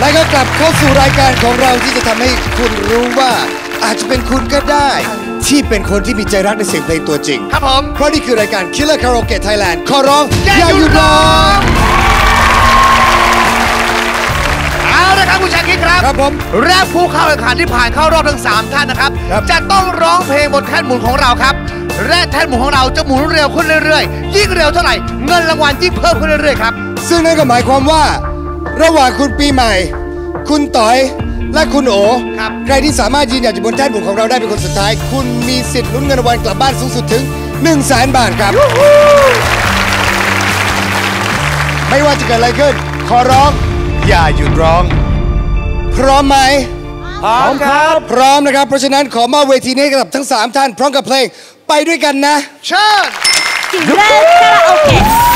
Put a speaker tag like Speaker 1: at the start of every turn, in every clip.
Speaker 1: และก็กลับเข้าสู่รายการของเราที่จะทำให้คุณรู้ว่า อาจจะเป็นคุณก็ได้ ที่เป็นคนที่มีใจรักในเสียงเพลงตัวจริง
Speaker 2: ครับผม
Speaker 1: เพราะนี่คือรายการ Killer Karaoke Thailand ขอร้อง
Speaker 2: อย่า
Speaker 1: อย่าหยุด
Speaker 2: หยุดร้
Speaker 1: ร้อ
Speaker 2: องงเอาละครับคุณชาคิดครับ
Speaker 1: ครับผม
Speaker 2: และผู้เข้าแข่งขันที่ผ่านเข้ารอบทั้ง 3 ท่านนะครับ
Speaker 1: ครับ
Speaker 2: จะต้องร้องเพลงบนแท่นหมุนของเราครับ และแท่นหมุนของเราจะหมุนเร็วขึ้นเรื่อยๆ ยิ่งเร็วเท่าไหร่ เงินรางวัลยิ่งเพิ่มขึ้นเรื่อยๆครับ
Speaker 1: ซึ่งนั่นก็หมายความว่า ระหว่างคุณปีใหม่ คุณต๋อยและคุณโอ
Speaker 2: ครับ
Speaker 1: ใครที่สามารถยืนหยัดอยู่บนแท่นหมุนของเราได้เป็นคนสุดท้าย คุณมีสิทธิ์ลุ้นเงินรางวัลกลับบ้านสูงสุดถึง1 0 0 0 0แสนบาทครับ ไม่ว่าจะเกิดอะไรขึ้น ขอร้อง อย่าหยุดร้อง พร้อมไหม
Speaker 2: พร้อมครับ
Speaker 1: พร้อมนะครับ เพราะฉะนั้นขอมอบเวทีนี้ให้กับทั้ง 3 ท่าน พร้อมกับเพลงไปด้วยกันนะ
Speaker 2: เชิญ
Speaker 3: Killer Karaoke Start ถ้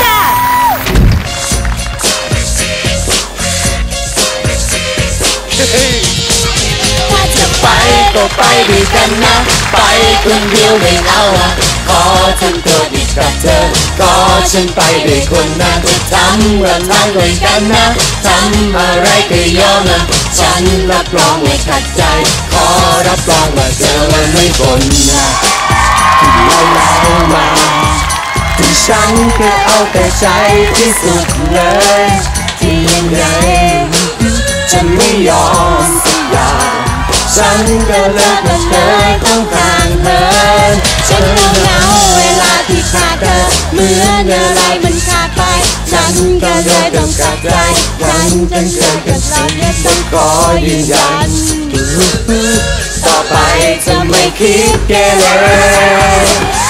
Speaker 3: ก็ไปด้วยกันนะ ไปคนเดียวไม่เอาอะขอทำตัวดีกับเธอก็ฉันไปด้วยคนนะจะทำเราทำด้วยกันนะทำอะไรก็ยอมนะฉันรับรองไม่ขัดใจ ขอรับรองว่าเธอมันไม่บ่นนะที่เราเล่ามาที่ฉันก็เอาแต่ใจที่สุดเลย ที่ยังไงฉันไม่ยอม ฉันก็เลิกกับเธอต้องห่างเหินฉันก็เหงาเวลาที่ขาดเธอเหมือนอะไรมันขาดไป ฉันก็เลยต้องกัดใจฉันจนเกิดกับเราและต้องขอยืนยันต่อไปจะไม่คิดแกเลย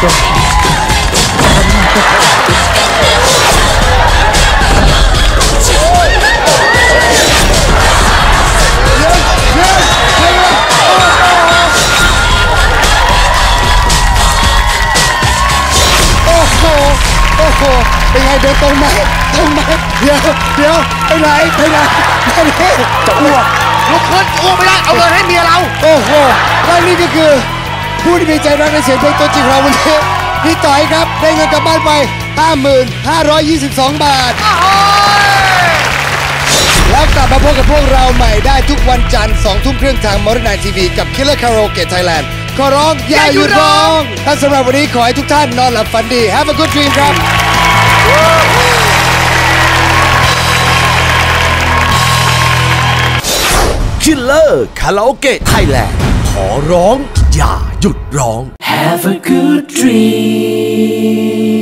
Speaker 1: โอ้โหโอ้โหเป็นไงเดินตรงไหมตรงไหมเดี๋ยวเดี๋ยวไปไหนไปไหนไปไหนจะอ้วก
Speaker 2: ลุกขึ้นอ้วกไม่ได้เอาเงินให้เมียเรา
Speaker 1: โอ้โหและนี่ก็คือ ผู้ที่มีใจรักในเสียงเพลงตัวจริงของเราวันนี้พี่ต่อยครับได้เงินกลับบ้านไป 55,22 บาท แล้วกลับมาพบกับพวกเราใหม่ได้ทุกวันจันทร์2ทุ่มครึ่งทางมรณาทีวีกับ Killer Karaoke Thailand ขอร้อง อย่าหยุดร้องถ้าสำหรับวันนี้ขอให้ทุกท่านนอนหลับฝันดี Have a good dream ครับ
Speaker 4: คิลเลอร์คาราโอเกะไทยแลนด์ขอร้องอย่า หยุดร้อง
Speaker 3: Have a good dream.